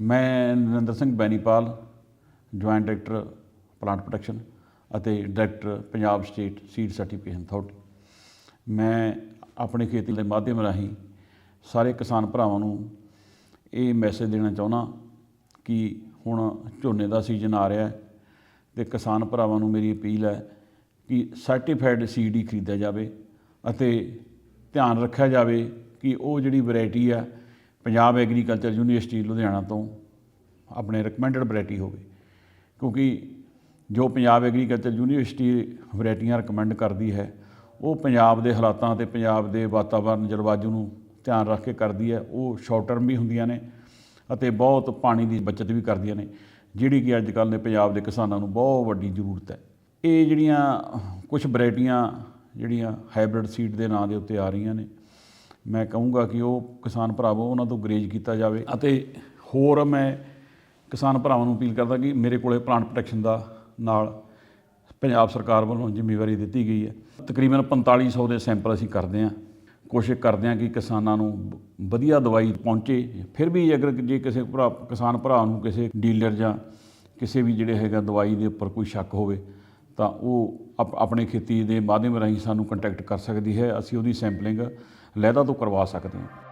ਮੈਂ Narinder Singh Bainipal joint director plant protection ਅਤੇ director Punjab state seed certification authority ਮੈਂ ਆਪਣੇ ਖੇਤੀ ਦੇ ਮਾਧਿਅਮ ਰਾਹੀਂ ਸਾਰੇ ਕਿਸਾਨ ਭਰਾਵਾਂ ਨੂੰ ਇਹ ਮੈਸੇਜ ਦੇਣਾ ਚਾਹੁੰਦਾ ਕਿ ਹੁਣ ਝੋਨੇ ਦਾ ਸੀਜ਼ਨ ਆ ਰਿਹਾ ਹੈ ਤੇ ਕਿਸਾਨ ਭਰਾਵਾਂ ਨੂੰ ਮੇਰੀ ਅਪੀਲ ਹੈ ਕਿ ਸਰਟੀਫਾਈਡ ਸੀਡ ਹੀ ਖਰੀਦਿਆ ਜਾਵੇ ਅਤੇ ਧਿਆਨ ਰੱਖਿਆ ਜਾਵੇ ਕਿ ਉਹ ਜਿਹੜੀ ਵੈਰਾਈਟੀ ਆ ਪੰਜਾਬ ਐਗਰੀਕਲਚਰ ਯੂਨੀਵਰਸਿਟੀ ਲੁਧਿਆਣਾ ਤੋਂ ਆਪਣੇ ਰეკਮੈਂਡਡ ਵੈਰਾਈਟੀ ਹੋਵੇ, ਕਿਉਂਕਿ ਜੋ ਪੰਜਾਬ ਐਗਰੀਕਲਚਰ ਯੂਨੀਵਰਸਿਟੀ ਵੈਰਾਈਟੀਆਂ ਰეკਮੈਂਡ ਕਰਦੀ ਹੈ, ਉਹ ਪੰਜਾਬ ਦੇ ਹਾਲਾਤਾਂ ਤੇ ਪੰਜਾਬ ਦੇ ਵਾਤਾਵਰਨ, ਜਲਵਾਯੂ ਨੂੰ ਧਿਆਨ ਰੱਖ ਕੇ ਕਰਦੀ ਹੈ, ਉਹ ਸ਼ਾਰਟ ਟਰਮ ਵੀ ਹੁੰਦੀਆਂ ਨੇ ਅਤੇ ਬਹੁਤ ਪਾਣੀ ਦੀ ਬਚਤ ਵੀ ਕਰਦੀਆਂ ਨੇ, ਜਿਹੜੀ ਕਿ ਅੱਜ ਕੱਲ੍ਹ ਨੇ ਪੰਜਾਬ ਦੇ ਕਿਸਾਨਾਂ ਨੂੰ ਬਹੁਤ ਵੱਡੀ ਜ਼ਰੂਰਤ ਹੈ। ਇਹ ਜਿਹੜੀਆਂ ਕੁਝ ਵੈਰਾਈਟੀਆਂ ਜਿਹੜੀਆਂ ਹਾਈਬ੍ਰਿਡ ਸੀਡ ਦੇ ਨਾਂ ਦੇ ਉੱਤੇ ਆ ਰਹੀਆਂ ਨੇ ਮੈਂ ਕਹੂੰਗਾ ਕਿ ਉਹ ਕਿਸਾਨ ਭਰਾਵੋ, ਉਹਨਾਂ ਤੋਂ ਗਰੇਜ ਕੀਤਾ ਜਾਵੇ ਅਤੇ ਹੋਰ ਮੈਂ ਕਿਸਾਨ ਭਰਾਵਾਂ ਨੂੰ ਅਪੀਲ ਕਰਦਾ ਕਿ ਮੇਰੇ ਕੋਲੇ ਪਲਾਂਟ ਪ੍ਰੋਟੈਕਸ਼ਨ ਦਾ ਨਾਲ ਪੰਜਾਬ ਸਰਕਾਰ ਵੱਲੋਂ ਜ਼ਿੰਮੇਵਾਰੀ ਦਿੱਤੀ ਗਈ ਹੈ। ਤਕਰੀਬਨ 4500 ਦੇ ਸੈਂਪਲ ਅਸੀਂ ਕਰਦੇ ਹਾਂ। ਕੋਸ਼ਿਸ਼ ਕਰਦੇ ਹਾਂ ਕਿ ਕਿਸਾਨਾਂ ਨੂੰ ਵਧੀਆ ਦਵਾਈ ਪਹੁੰਚੇ। ਫਿਰ ਵੀ ਅਗਰ ਜੇ ਕਿਸੇ ਭਰਾ, ਕਿਸਾਨ ਭਰਾ ਨੂੰ ਕਿਸੇ ਡੀਲਰ ਜਾਂ ਕਿਸੇ ਵੀ ਜਿਹੜੇ ਹੈਗਾ ਦਵਾਈ ਦੇ ਉੱਪਰ ਕੋਈ ਸ਼ੱਕ ਹੋਵੇ ਤਾਂ ਉਹ ਆਪਣੇ ਖੇਤੀ ਦੇ ਮਾਧਿਅਮ ਰਾਹੀਂ ਸਾਨੂੰ ਕੰਟੈਕਟ ਕਰ ਸਕਦੀ ਹੈ, ਅਸੀਂ ਉਹਦੀ ਸੈਂਪਲਿੰਗ ਲਹਿਦਾ ਤੋਂ ਕਰਵਾ ਸਕਦੇ ਹਾਂ।